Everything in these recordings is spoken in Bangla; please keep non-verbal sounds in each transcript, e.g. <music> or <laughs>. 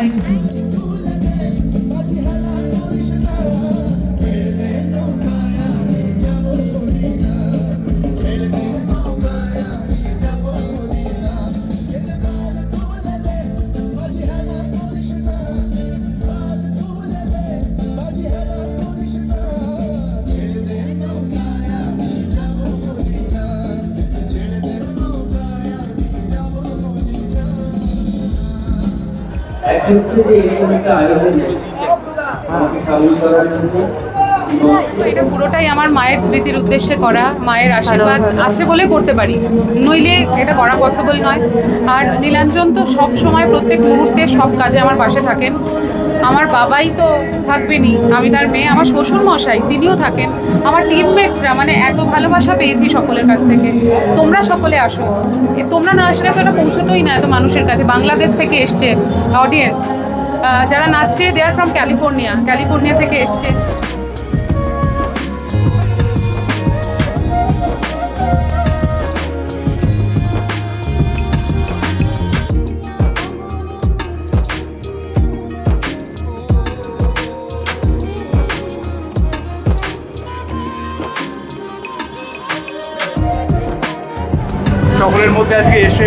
থ্যাংক ইউ যে এরকম একটা আয়োজন আমাকে সামিল করার জন্য তো এটা পুরোটাই আমার মায়ের স্মৃতির উদ্দেশ্যে করা মায়ের আশীর্বাদ আছে বলে করতে পারি। নইলে এটা করা পসিবল নয়। আর নীলাঞ্জন তো সব সময় প্রত্যেক মুহূর্তে সব কাজে আমার পাশে থাকেন। আমার বাবাই তো থাকবেনই, আমি তার মেয়ে, আমার শ্বশুর মশাই তিনিও থাকেন, আমার টিমমেটসরা মানে এত ভালোবাসা পেয়েছি সকলের কাছ থেকে। তোমরা সকলে আসো। তোমরা না আসলে তো এটা পৌঁছতোই না এত মানুষের কাছে। বাংলাদেশ থেকে এসছে অডিয়েন্স যারা নাচছে they are from California California থেকে এসছে।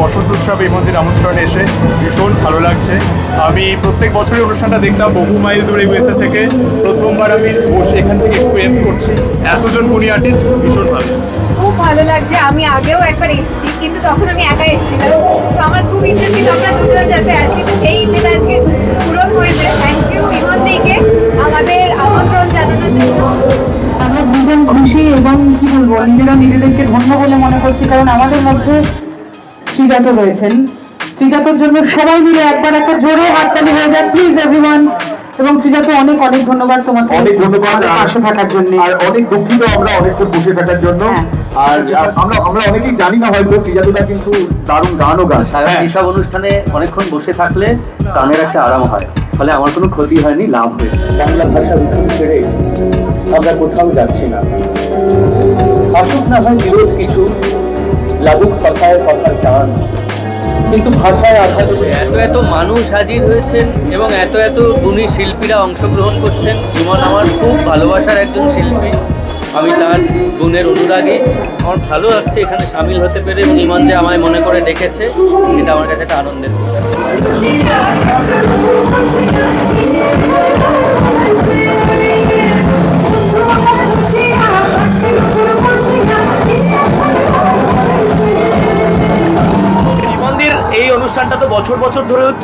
বসন্ত উৎসব এই মন্দির আমন্ত্রণে এসে ভীষণ ভালো লাগছে। আমি প্রত্যেক বছরই অনুষ্ঠানটা দেখতাম বহু মাইল দূরে ইউএসএ থেকে। প্রথমবার আমি বসে এখান থেকে এক্সপিরিয়েন্স করছি। এতজন গুণী আর্টিস্ট ভীষণ ভালো। খুব ভালো লাগছে। আমি আগেও একবার এসেছি কিন্তু তখন আমি একা এসেছিলাম তো আমার খুব ইচ্ছে ছিল আমরা দুজন যাতে আজকে তো সেই ইচ্ছেটা আজকে পূরণ হয়েছে থ্যাংক ইউ বিমল দিকে আমাদের আমন্ত্রণ জানানোর জন্য। আমরা দুজন খুশি এবং কি বলব নিজেরা নিজেদেরকে ধন্য বলে মনে করছি কারণ আমাদের মধ্যে শ্রীজাত রয়েছেন। শ্রীজাতর জন্য সবাই মিলে একবার একটা জোরে হাততালি হয়ে যায় প্লিজ এভরিওয়ান এবং শ্রীজাত অনেক অনেক ধন্যবাদ তোমাকে অনেক ধন্যবাদ পাশে থাকার জন্য। আর অনেক দুঃখিত আমরা অনেকক্ষণ বসে থাকার জন্য। হ্যাঁ। আর আমরা আমরা অনেকেই জানি না হয়তো শ্রীজাতুদা কিন্তু দারুণ গানও গান সারা হ্যাঁ। এইসব অনুষ্ঠানে অনেকক্ষণ বসে থাকলে কানের একটা আরাম হয়। ফলে আমার কোনো ক্ষতি হয়নি লাভ হয়েছে। বাংলা ভাষা উঠুন ছেড়ে আমরা কোথাও যাচ্ছি না। আসুক না হয় বিরোধ কিছু লাগুক কথায় কথার টান কিন্তু ভাষায় আঘাত এত এত মানুষ হাজির হয়েছেন এবং এত এত গুণী শিল্পীরা অংশগ্রহণ করছেন। ইমন আমার খুব ভালোবাসার একজন শিল্পী। আমি তার গুণের অনুরাগী। আমার ভালো লাগছে এখানে সামিল হতে পেরে। এবং ইমন যে আমায় মনে করে ডেকেছে এটা আমার কাছে একটা আনন্দের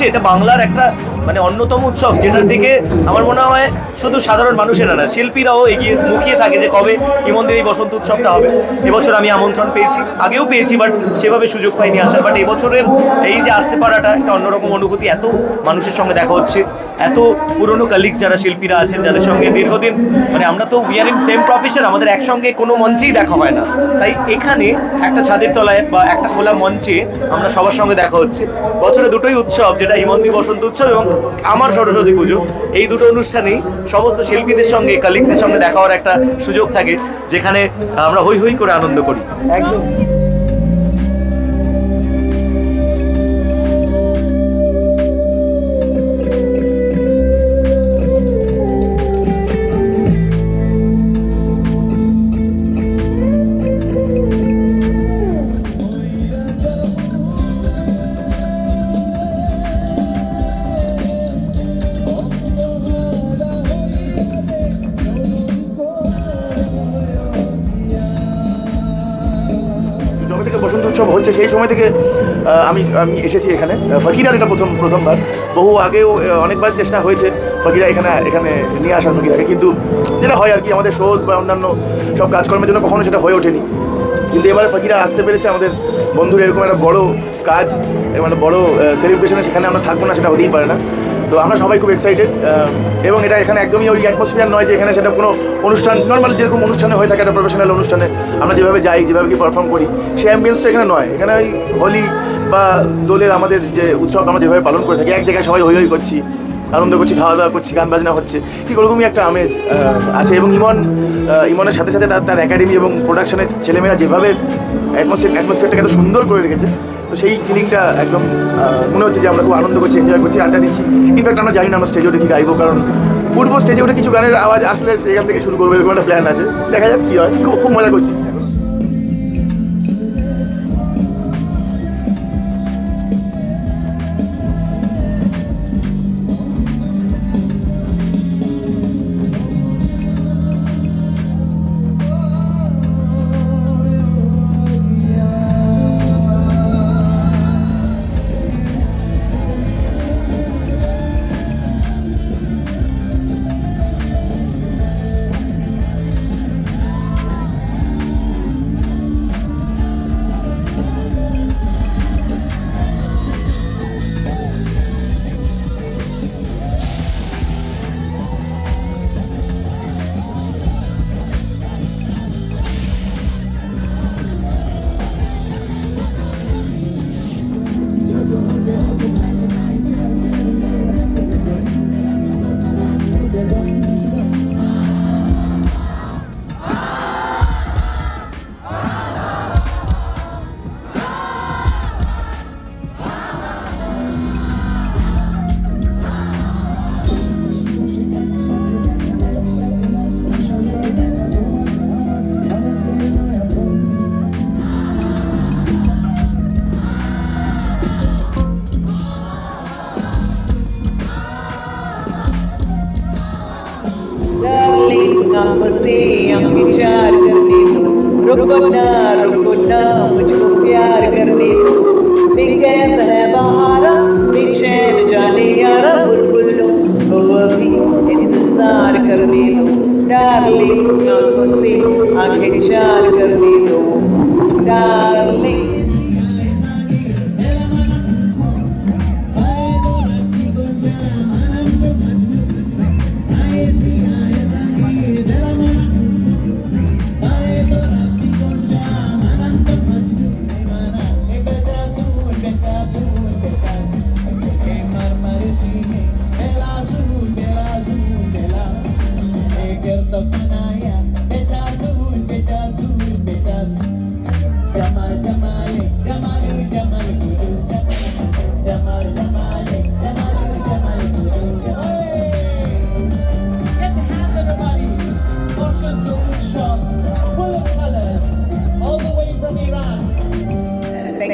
এটা বাংলার একটা মানে অন্যতম উৎসব, যেটার দিকে আমার মনে হয় শুধু সাধারণ মানুষেরা না, শিল্পীরাও এগিয়ে মুখিয়ে থাকে যে কবে এই মন্দির এই বসন্ত উৎসবটা হবে। এবছর আমি আমন্ত্রণ পেয়েছি, আগেও পেয়েছি, বাট সেভাবে সুযোগ পাইনি আসার। বাট এবছরের এই যে আসতে পারাটা, একটা অন্যরকম অনুভূতি, এত মানুষের সঙ্গে দেখা হচ্ছে, এত পুরনো কালিগ যারা শিল্পীরা আছেন, যাদের সঙ্গে দীর্ঘদিন মানে আমরা তো we are in same profession আমাদের একসঙ্গে কোনো মঞ্চেই দেখা হয় না। তাই এখানে একটা ছাদের তলায় বা একটা খোলা মঞ্চে আমরা সবার সঙ্গে দেখা হচ্ছে। বছরে দুটোই উৎসব, যেটা হিমন্তি বসন্ত উৎসব এবং আমার সরস্বতী পুজো। এই দুটো অনুষ্ঠানেই সমস্ত শিল্পীদের সঙ্গে কালিগদের সঙ্গে দেখা হওয়ার একটা সুযোগ থাকে, যেখানে আমরা হই হই করে আনন্দ করি। একদম। উৎসব হচ্ছে সেই সময় থেকে আমি আমি এসেছি এখানে। ফকিরার এটা প্রথম, প্রথমবার। বহু আগেও অনেকবার চেষ্টা হয়েছে ফকিরা এখানে এখানে নিয়ে আসার ফকিরাকে। কিন্তু যেটা হয় আর কি, আমাদের শোজ বা অন্যান্য সব কাজকর্মের জন্য কখনো সেটা হয়ে ওঠেনি। কিন্তু এবার ফকিরা আসতে পেরেছে আমাদের বন্ধুর এরকম একটা বড় কাজ এরকম একটা বড় সেলিব্রেশনে সেখানে আমরা থাকব না, সেটা হতেই পারে না। তো আমরা সবাই খুব এক্সাইটেড এবং এটা এখানে একদমই ওই অ্যাটমসফিয়ার নয় যে এখানে সেটা কোনো অনুষ্ঠান নর্মাল যেরকম অনুষ্ঠানে হয়ে থাকে একটা প্রফেশনাল অনুষ্ঠানে, আমরা যেভাবে যাই, যেভাবে কি পারফর্ম করি, সেই অ্যাম্বিয়েন্সটা এখানে নয়। এখানে ওই হোলি বা দোলের আমাদের যে উৎসব আমরা যেভাবে পালন করে থাকি, এক জায়গায় সবাই হই হই করছি, আনন্দ করছি খাওয়া দাওয়া করছি, গান বাজনা হচ্ছে ঠিক ওরকমই একটা আমেজ আছে। এবং ইমন ইমনের সাথে সাথে তার তার একাডেমি এবং প্রোডাকশনের ছেলেমেয়েরা যেভাবে অ্যাটমসফিয়ার অ্যাটমসফিয়ারটাকে এত সুন্দর করে রেখেছে, তো সেই ফিলিংটা একদম মনে হচ্ছে যে আমরা খুব আনন্দ করছি এনজয় করছি, আড্ডা দিচ্ছি। ইনফ্যাক্ট আমরা জানি না আমরা স্টেজে উঠে কি গাইবো, কারণ পূর্ব স্টেজে উঠে কিছু গানের আওয়াজ আসলে সেখান থেকে শুরু করব, এরকম একটা প্ল্যান আছে। দেখা যাক কী হয়, খুব খুব মজা করছি। हम विचार करने दो रुको ना रुको ना, मुझको प्यार करने दो बेगैस है बहारा बेचैन जाने यारा, बुलबुलों को अभी इंतज़ार करने दो। डार्लिंग आँखों से आँखें दो। Darling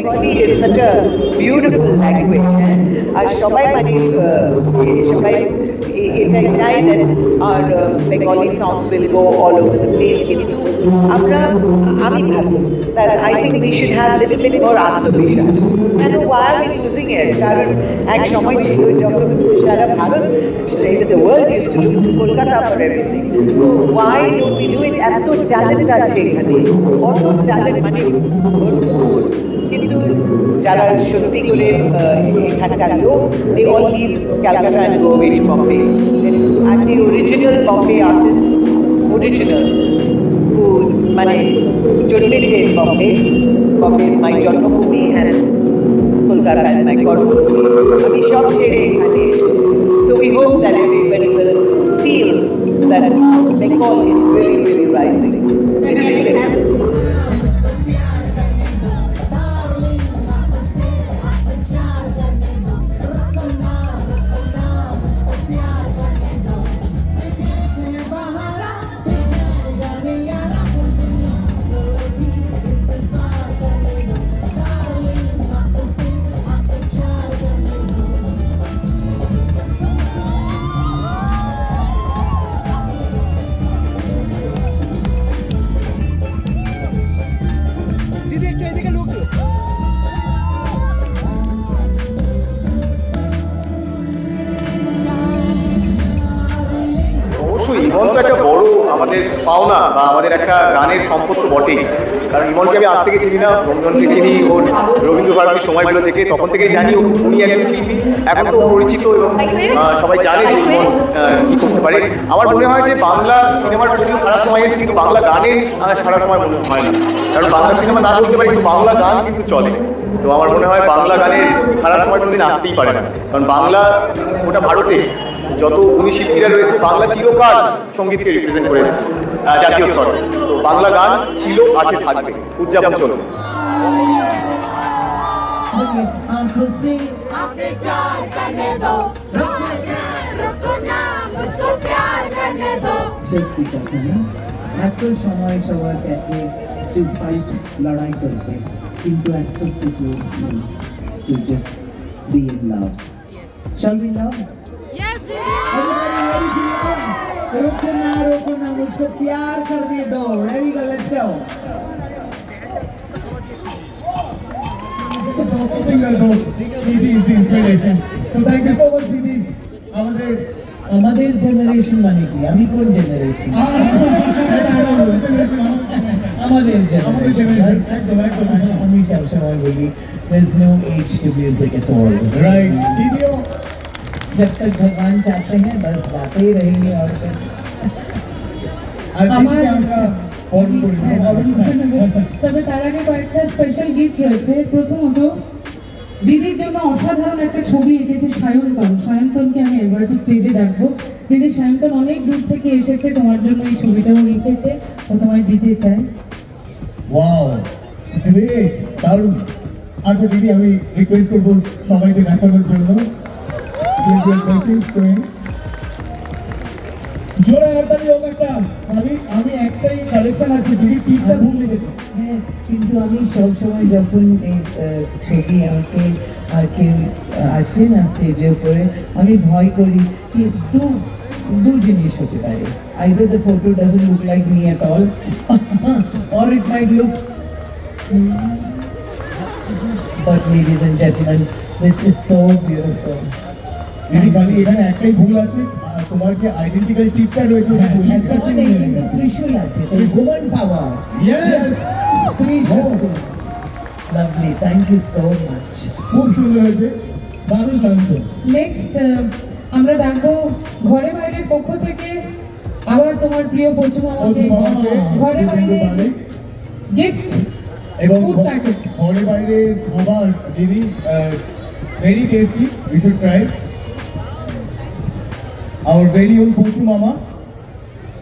Bengali is such a beautiful language. আর সবাই মানে আহ, এ- সবাই এ- এটাই চাই that our uh, Bengali songs will go all over the place. কিন্তু আমরা আমি ভাবি that I think we should have a little bit more আত্মবিশ্বাস And why are we losing it? কারণ এক সময় ছিল যখন সারা Bharat state of the world used to look to Kolkata for everything. So why don't we do it? এত ট্যালেন্ট আছে এখানে অত ট্যালেন্ট মানে ভরপুর কিন্তু যারা সত্যি করে এখানকার লোক they all live Calcutta and go very Bombay and the original Bombay artist original মানে জন্মেছে Bombay Bombay is my janmabhoomi and Kolkata is my karmabhoomi আমি সব ছেড়ে এখানে so we hope that everybody will feel that Bengal is really rising আমাদের পাওনা বা আমাদের একটা গানের সম্পদ তো বটেই। কারণ ইমনকে আমি আজ থেকে চিনি না, রঞ্জনকে চিনি, ওর রবীন্দ্র ভারতীর সময়গুলো থেকে তখন থেকেই জানি উনি একজন শিল্পী। এখন তো পরিচিত এবং সবাই জানে যে ইমন কি করতে পারে। আমার মনে হয় যে বাংলা সিনেমার যদিও খারাপ সময় এসেছে, কিন্তু বাংলা গানের সারা সময় মনে হয় না। কারণ বাংলা সিনেমা না চলতে পারে, কিন্তু বাংলা গান কিন্তু চলে। তো আমার মনে হয় বাংলা গানের, খারাপ সময় কোনোদিন আসতেই পারে না। কারণ বাংলা ওটা ভারতে যত উনি শিল্পীরা রয়েছে বাংলা চিরকাল সঙ্গীতকে রিপ্রেজেন্ট করে এসেছে জাতীয় স্তরে। তো বাংলা গান ছিল আছে থাকবে। উদযাপন চলবে। এত সময় সবার কাছে টু ফাইট লড়াই কিন্তু to just be in love Shall we love? रुको ना रुको ना मुझको प्यार करने दो ready go let's go singer হোক easy easy inspiration so thank you so much didi আমাদের আমাদের জেনারেশন মানে কি আমি কোন জেনারেশন আমাদের আমাদের জেনারেশন জেনারেশন একদম একদম আমি সবসময় বলি there's no age to music at all right দিদিও जब तक भगवान चाहते हैं बस बातें ही रहेंगी और क्या আর দিদিকে আমরা বরণ করি তবে তার আগে কয়েকটা স্পেশাল গিফট রয়েছে প্রথমত দিদির জন্য অসাধারণ একটা ছবি এঁকেছে সায়ন্তন সায়ন্তনকে আমি একবার একটু স্টেজে ডাকবো দিদি সায়ন্তন অনেক দূর থেকে এসেছে তোমার জন্য এই ছবিটাও এঁকেছে ও তোমায় দিতে চায় ওয়াও গ্রেট দারুণ আচ্ছা দিদি আমি রিকোয়েস্ট করবো সবাইকে দেখানোর জন্য আমি একটাই কালেকশন হ্যাঁ কিন্তু সবসময় যখন এই ছবি আর কেউ আসে না স্টেজের উপরে আমি ভয় করি কি দু জিনিস হতে পারে either the photo doesn't look like me at all or it might look. <laughs> But ladies and gentlemen, this is so beautiful. দিদি খালি এখানে একটাই ভুল আছে তোমার যে আইডেন্টিক্যাল টিপটা রয়েছে ওটা বলি? And তোমার কিন্তু ত্রিশূল আছে তো woman power. Yes! স্ত্রী শক্তি। Lovely, thank you so খুব সুন্দর হয়েছে। দারুণ শান্ত নেক্সট আমরা ডাকবো ঘরে বাইরের পক্ষ থেকে আবার তোমার প্রিয় পশ্চিমবঙ্গে ঘরে বাইরে গিফট এবং ঘরে বাইরে খাবার দিদি very tasty we should try our very own পশু মামা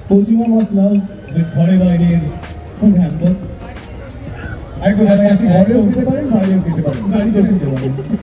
পশু মামাস লাভ উইথ ঘরে বাইরের খুব হ্যাম্পার একদম আপনি ঘরেও খেতে পারেন বাইরেও খেতে পারেন